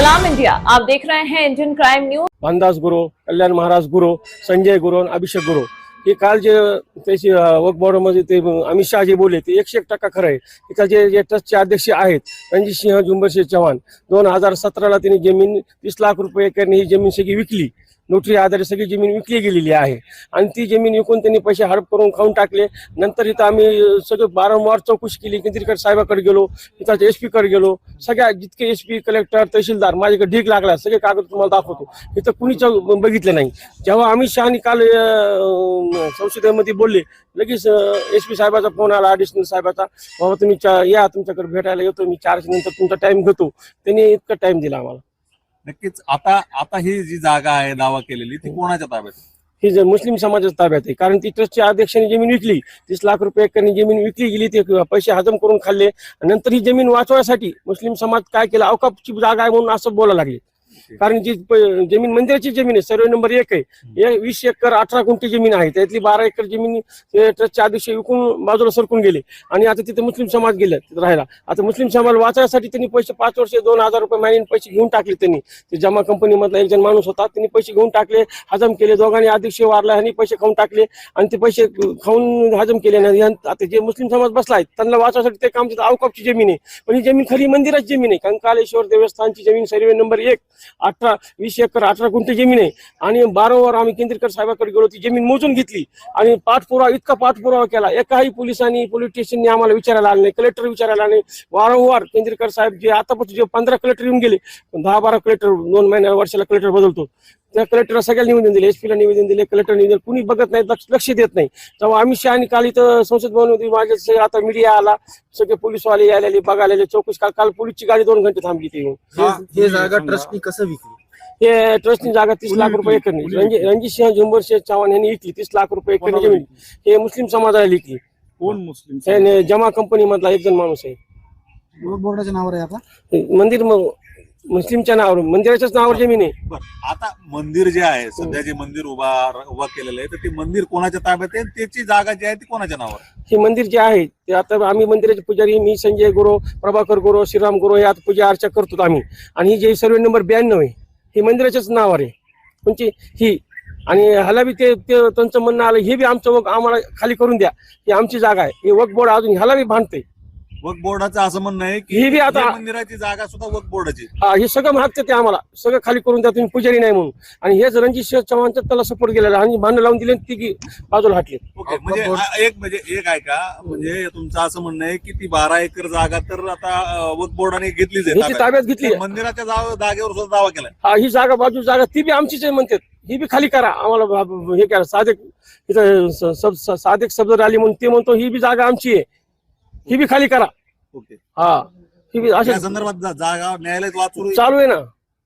सलाम इंडिया। आप देख रहे हैं इंडियन क्राइम न्यूज। भानदास गुरु कल्याण महाराज गुरु संजय गुरु आणि अभिषेक गुरु. हे काल जे त्याची वक ते अमित शहा जे बोलले ते एकशे एक टक्का खरं आहे. इथं जे जे ट्रस्टचे अध्यक्ष आहेत रणजित सिंह झुंबरसिंह चव्हाण दोन हजार सतराला त्यांनी जमीन तीस लाख रुपये एकरने ही जमीन सगळी विकली. नोटरी आधारे सगळी जमीन विकली गेलेली आहे. आणि ती जमीन विकून त्यांनी पैसे हडप करून खाऊन टाकले. नंतर इथं आम्ही सगळं वारंवार चौकशी केली. केंद्रीकर साहेबाकडे गेलो इथं एस पीकडे गेलो. सगळ्या जितके एस पी कलेक्टर तहसीलदार माझ्याकडे ढीक लागला. सगळे कागद तुम्हाला दाखवतो. इथं कुणीच बघितलं नाही. जेव्हा अमित शहानी काल संसदेमध्ये बोलले लगेच एस पी साहेबाचा फोन आला ॲडिशनल साहेबाचा. बाबा तुम्ही या तुमच्याकडे भेटायला येतो. मी चारशे नंतर तुमचा टाईम घेतो. त्यांनी इतका टाईम दिला आम्हाला. नक्कीच. आता आता ही जी जागा आहे दावा केलेली ती कोणाच्या ताब्यात आहे? ही जे मुस्लिम समाजाच्या ताब्यात आहे. कारण ती ट्रस्टच्या अध्यक्षाने जमीन विकली. तीस लाख रुपये एकरने जमीन विकली गेली ते पैसे हजम करून खाल्ले. आणि नंतर ही जमीन वाचवण्यासाठी मुस्लिम समाज काय केलं? अवकापची जागा आहे म्हणून असं बोलायला लागले. कारण जी जमीन मंदिराची जमीन आहे सर्वे नंबर एक आहे. वीस एकर अठरा गुंठी जमीन आहे. त्यातली बारा एकर जमीन ते ट्रस्टच्या अध्यक्ष विकून बाजूला सरकून गेले. आणि आता तिथे मुस्लिम समाज गेले तिथे राहायला. आता मुस्लिम समाज वाचण्यासाठी त्यांनी पैसे पाच वर्ष दोन हजार रुपये महिन्याने पैसे घेऊन टाकले त्यांनी. ते जमा कंपनीमधला एक जण माणूस होता त्यांनी पैसे घेऊन टाकले हजम केले. दोघांनी अध्यक्ष वारला ह्यांनी पैसे खाऊन टाकले. आणि ते पैसे खाऊन हजम केले. नाही आणि आता जे मुस्लिम समाज बसलाय त्यांना वाचण्यासाठी ते काम तिथं अवकापची जमीन आहे. पण ही जमीन खरी मंदिराची जमीन आहे. कंकालेश्वर देवस्थानची जमीन सर्वे नंबर एक. अठरा वीस एकर अठरा गुंठे जमीन आहे. आणि वारंवार आम्ही केंद्रीकर साहेबाकडे गेलो ती जमीन मोजून घेतली. आणि पाठपुरावा इतका पाठपुरावा केला. एकाही पोलिसांनी पोलीस स्टेशनने आम्हाला विचारायला आले नाही. कलेक्टर विचारायला आले नाही. वारंवार केंद्रीकर साहेब जे आतापासून जे पंधरा कलेक्टर येऊन गेले दहा बारा कलेक्टर दोन महिन्या वर्षाला कलेक्टर बदलतो. त्या कलेक्टरला सगळ्याला निवेदन दिले एसपीला निवेदन दिले कलेक्टर निवेदन कुणी बघत नाही लक्ष लक्ष देत नाही. तेव्हा अमित शहा आणि काल इथं संसद भवनमध्ये माझे सगळे आता मीडिया आला सगळे पोलीसवाले यायला आले, बघायला आले, चौकशी काल काल पोलीसची गाडी दोन घंटे थांबली येऊन हे जागा ट्रस्टनी कसं विकली? हे ट्रस्टनी जागा तीस लाख रुपये एकरनी रणजित रणजित सिंह झुंबर शेख चव्हाण यांनी विकली. तीस लाख रुपये एकरनी जमीन. हे मुस्लिम समाजाला विकली. कोण मुस्लिम जमा कंपनी मधला एक जण माणूस आहे. बोर्डाच्या नावावर आहे आता मंदिर म- मुस्लिमच्या नावावर मंदिराच्याच नावावर जमीन आहे बरं आता मंदिर जे आहे सध्या जे मंदिर उभा उभा केलेलं आहे तर ते मंदिर कोणाच्या ताब्यात आहे? त्याची जागा जी आहे ती कोणाच्या नावावर आहे? हे मंदिर जे आहे ते आता आम्ही मंदिराचे पुजारी मी संजय गुरु प्रभाकर गुरु श्रीराम गुरु हे आता पूजा अर्चा करतो आम्ही. आणि ही जे सर्वे नंबर ब्याण्णव आहे हे मंदिराच्याच नावावर आहे. म्हणजे ही आणि ह्याला बी ते ते त्यांचं म्हणणं आलं हे बी आमचं वग आम्हाला खाली करून द्या. ही आमची जागा आहे. हे वक बोर्ड अजून ह्याला बी भांडते वक्फ बोर्डाचं असं म्हणणं आहे की हे बी आता- या मंदिराची जागा सुद्धा वक्फ बोर्डाची आहे. हा हे सगळं मागते ते आम्हाला. सगळं खाली करून द्या तुम्ही पुजारी नाही म्हणून. आणि हेच रणजित सिंह चव्हाणचं त्याला सपोर्ट केलेला आणि भांडण लावून दिले आणि ती बाजूला हटले. ओके म्हणजे आ- एक म्हणजे एक आहे का म्हणजे तुमचं असं म्हणणं आहे की ती बारा एकर जागा तर आता अं, वक्फ बोर्डाने घेतलीच आहे. ती ताब्यात. ताब्यात घेतली त्या मंदिराच्या जाव- जागेवर सुद्धा दावा केलाय. हा ही जागा बाजू जागा ती बी आमचीच आहे म्हणतात. ही बी खाली करा. आम्हाला बा- बा- हे करा. साधक इथं स- सब- स- साधक शब्द आली म्हणून ते म्हणतो ही बी जागा आमची आहे. ही बी खाली करा. ओके. हा. ही बी अशी संदर्भात जा- जागा न्यायालयात वाचू चालू आहे ना.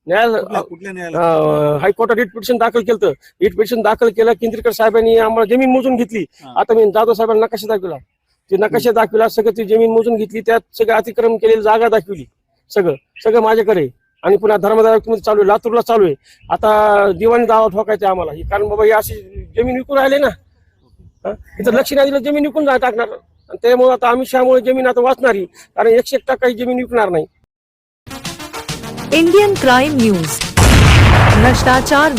न्यायालय कुठल्या कुठल्या न्यायालयात? अं, हायकोर्टात रिट पिटिशन दाखल केलं रिट पिटिशन दाखल केलं केंद्रीकर साहेबांनी आम्हाला जमीन मोजून घेतली. हा. आता मी जाधव साहेबांना नकाशा दाखविला. ते नकाशा दाखविला सगळं ती जमीन मोजून घेतली त्यात सगळं अतिक्रमण केलेली जागा दाखविली. सगळं. सगळं माझ्याकडे. आहे. आणि पुन्हा धर्मदाय चालू आहे लातूरला चालू आहे. आता दिवाणी दावा ठोकायचे आम्हाला. हे कारण बाबा ही अशी जमीन विकून राहिले ना. हा? इथं लक्ष नाही दिलं जमीन विकून जा टाकणार. आणि त्यामुळे आता अमित शहामुळे जमीन आता वाचणारी कारण एकशे एक काही जमीन विकणार नाही. Indian crime news. भ्रष्टाचार